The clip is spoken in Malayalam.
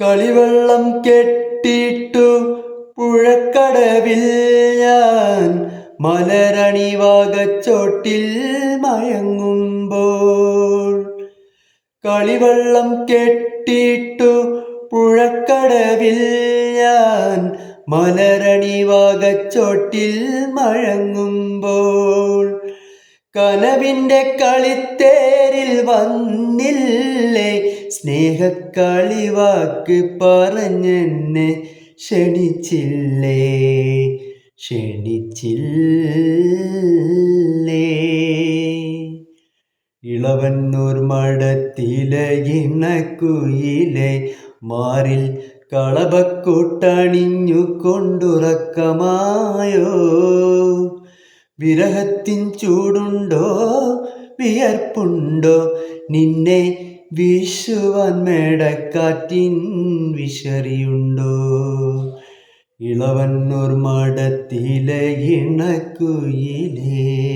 കളിവെള്ളം കെട്ടിട്ടു പുഴക്കടവിൽ ഞാൻ മലരണിവാകച്ചോട്ടിൽ മയങ്ങുമ്പോൾ. കളിവെള്ളം കെട്ടിട്ടു പുഴക്കടവിൽ ഞാൻ മലരണിവാകച്ചോട്ടിൽ മഴങ്ങുമ്പോൾ കനവിന്റെ കളിത്തേരിൽ വന്നില്ലേ സ്നേഹക്കളിവാക്ക് പറഞ്ഞെന്നെ ക്ഷണിച്ചില്ലേ? ക്ഷണിച്ചില്ലേ? ഇളവന്നൂർ മഠത്തിലെ ഇണക്കുയിലെ മാറിൽ കളപക്കൂട്ടണിഞ്ഞു കൊണ്ടുറക്കമായോ? വിരഹത്തിൻ ചൂടുണ്ടോ? വിയർപ്പുണ്ടോ? നിന്നെ വീശുവാൻ മേടക്കാറ്റിൻ വിശറിയുണ്ടോ? ഇളവന്നൂർ മഠത്തിലെ ഇണക്കുയിലേ